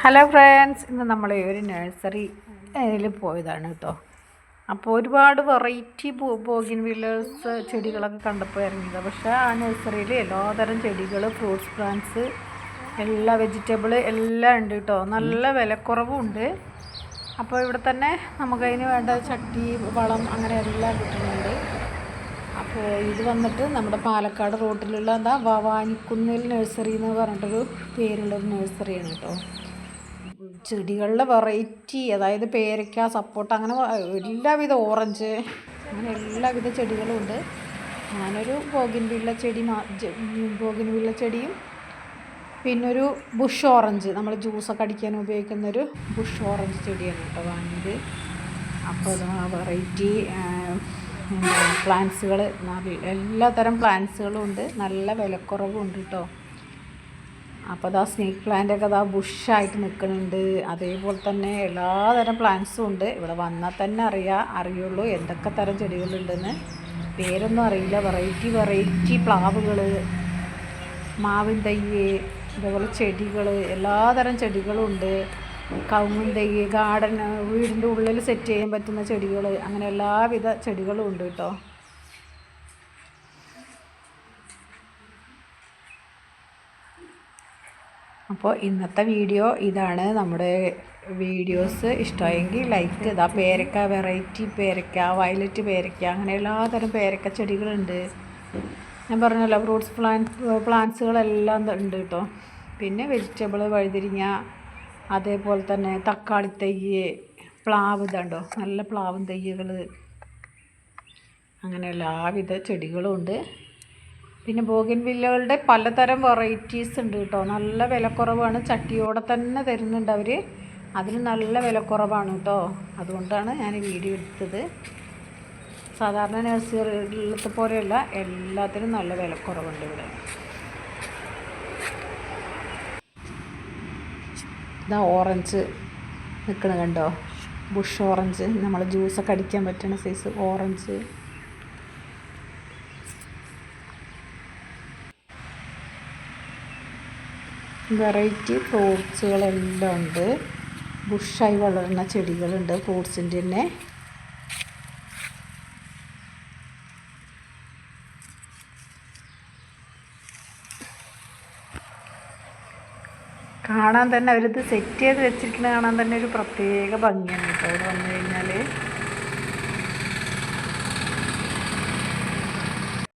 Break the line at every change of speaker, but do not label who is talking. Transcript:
Hello friends ഇന്ന് നമ്മൾ ഒരു നഴ്സറി പോയതാണ് കേട്ടോ അപ്പോൾ ഒരുപാട് വെറൈറ്റി ബോഗിൻ വില്ലേഴ്സ് ചെടികളൊക്കെ കണ്ടപ്പോൾ ഇറങ്ങിയത്. പക്ഷേ ആ നഴ്സറിയിൽ എല്ലാതരം ചെടികൾ ഫ്രൂട്ട്സ് പ്ലാന്റ്സ് എല്ലാ വെജിറ്റബിൾ എല്ലാം ഉണ്ട് കേട്ടോ നല്ല വിലക്കുറവും ഉണ്ട് അപ്പോൾ ഇവിടെ തന്നെ നമുക്കതിന് വേണ്ട ചട്ടി വളം അങ്ങനെ എല്ലാം കിട്ടുന്നുണ്ട്. അപ്പോൾ ഇത് വന്നിട്ട് നമ്മുടെ പാലക്കാട് റോട്ടിലുള്ള എന്താ ഭവാനിക്കുന്നിൽ നഴ്സറി എന്ന് പറഞ്ഞിട്ടൊരു പേരുള്ളൊരു നഴ്സറിയാണ് കേട്ടോ ചെടികളുടെ വെറൈറ്റി അതായത് പേരയ്ക്ക സപ്പോട്ട അങ്ങനെ എല്ലാവിധ ഓറഞ്ച് അങ്ങനെ എല്ലാവിധ ചെടികളും ഉണ്ട്. ഞാനൊരു ബോഗിൻവില്ല ചെടി ബോഗിൻവില്ല ചെടിയും പിന്നൊരു ബുഷ് ഓറഞ്ച് നമ്മൾ ജ്യൂസൊക്കെ അടിക്കാൻ ഉപയോഗിക്കുന്നൊരു ബുഷ് ഓറഞ്ച് ചെടിയാണ് കേട്ടോ വാങ്ങിയത്. അപ്പോൾ ആ വെറൈറ്റി പ്ലാന്റ്സുകൾ എല്ലാ തരം പ്ലാന്റ്സുകളും ഉണ്ട്. നല്ല വിലക്കുറവും ഉണ്ട് കേട്ടോ. അപ്പോൾ അതാ സ്നേക്ക് പ്ലാന്റ് ഒക്കെ അതാ ബുഷായിട്ട് നിൽക്കുന്നുണ്ട്. അതേപോലെ തന്നെ എല്ലാതരം പ്ലാന്റ്സും ഉണ്ട്. ഇവിടെ വന്നാൽ തന്നെ അറിയാം അറിയുള്ളൂ എന്തൊക്കെ തരം ചെടികളുണ്ടെന്ന്. പേരൊന്നും അറിയില്ല. വെറൈറ്റി വെറൈറ്റി പ്ലാവുകൾ മാവിൻ തയ്യ് ഇതേപോലെ ചെടികൾ എല്ലാതരം ചെടികളും ഉണ്ട്. കവുങ്ങും തയ്യ് ഗാർഡൻ വീടിന്റെ ഉള്ളിൽ സെറ്റ് ചെയ്യാൻ പറ്റുന്ന ചെടികൾ അങ്ങനെ എല്ലാവിധ ചെടികളും ഉണ്ട് കേട്ടോ അപ്പോൾ ഇന്നത്തെ വീഡിയോ ഇതാണ്. നമ്മുടെ വീഡിയോസ് ഇഷ്ടമായെങ്കിൽ ലൈക്ക് ഇതാ പേരക്ക വെറൈറ്റി പേരക്ക വയലറ്റ് പേരക്ക അങ്ങനെ എല്ലാതരം പേരക്ക ചെടികളുണ്ട്. ഞാൻ പറഞ്ഞല്ലോ ഫ്രൂട്ട്സ് പ്ലാന്റ് പ്ലാന്റ്സുകളെല്ലാം ഉണ്ട് കേട്ടോ പിന്നെ വെജിറ്റബിൾ വഴുതിരിങ്ങ അതേപോലെ തന്നെ തക്കാളി തയ്യ് പ്ലാവ് ഇതുണ്ടോ നല്ല പ്ലാവും തയ്യുകൾ അങ്ങനെ എല്ലാവിധ ചെടികളും ഉണ്ട്. പിന്നെ ബോഗിൻ വില്ലകളുടെ പലതരം വെറൈറ്റീസ് ഉണ്ട് കേട്ടോ. നല്ല വിലക്കുറവാണ്. ചട്ടിയോടെ തന്നെ തരുന്നുണ്ട് അവർ അതിന് നല്ല വിലക്കുറവാണ് കേട്ടോ. അതുകൊണ്ടാണ് ഞാൻ വീഡിയോ എടുത്തത്. സാധാരണ നഴ്സറികളിലത്തെ പോലെയല്ല എല്ലാത്തിനും നല്ല വിലക്കുറവുണ്ട് ഇവിടെ. ഇതാ ഓറഞ്ച് നിൽക്കണ കണ്ടോ? ബുഷ് ഓറഞ്ച് നമ്മൾ ജ്യൂസൊക്കെ അടിക്കാൻ പറ്റുന്ന സൈസ് ഓറഞ്ച് വെറൈറ്റി ഫ്രൂട്ട്സുകളെല്ലാം ഉണ്ട്. ബുഷായി വളരുന്ന ചെടികളുണ്ട് ഫ്രൂട്ട്സിന്റെ തന്നെ. കാണാൻ തന്നെ അവരിത് സെറ്റ് ചെയ്ത് വെച്ചിരിക്കുന്നത് കാണാൻ തന്നെ ഒരു പ്രത്യേക ഭംഗിയാണ് കേട്ടോ. അവിടെ വന്നു കഴിഞ്ഞാൽ